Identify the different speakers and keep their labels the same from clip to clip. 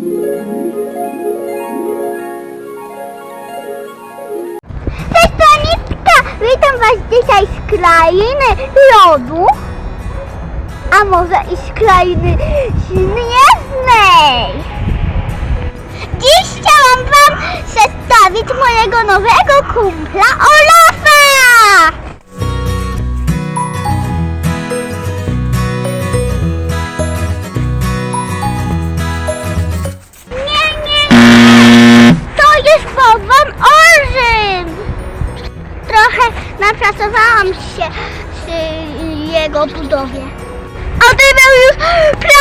Speaker 1: Cześć! Witam Was dzisiaj z krainy lodu, a może i z krainy śnieżnej. Dziś chciałam Wam przedstawić mojego nowego kumpla Olafa! Się przy jego budowie. A gdy był już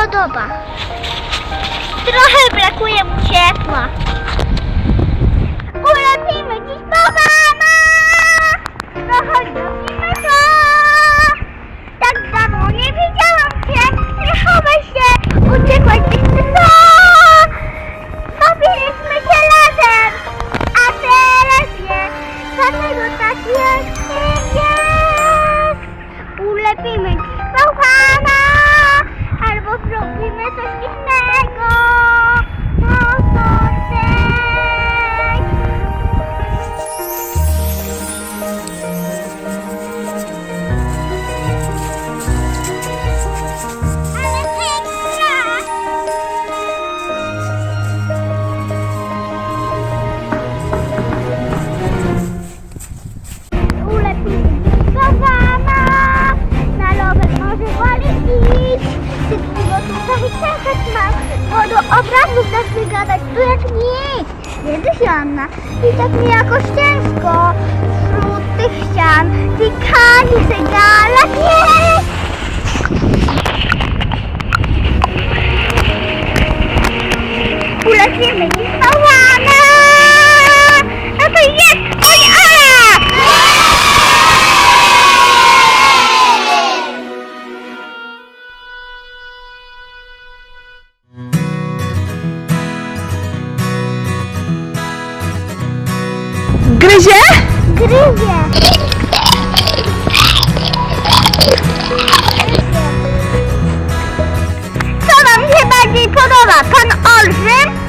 Speaker 1: podoba? Trochę brakuje mu ciepła. gadać, tu jak nic. Jesteś Joanna. I tak mi jakoś ciężko wśród tych ścian. Ty kani se gala, nie! Ulecimy, nie?
Speaker 2: Gryzie?
Speaker 1: Gryzie! Co wam się bardziej podoba? Pan Olbrzym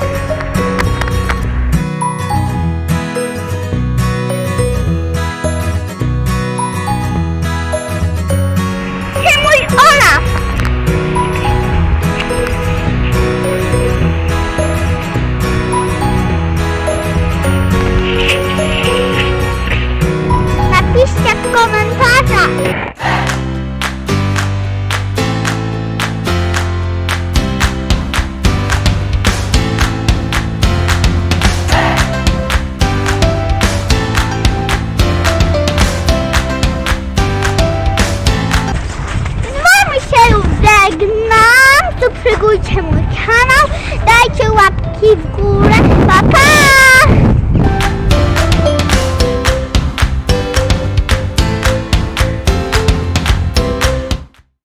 Speaker 1: 屁股。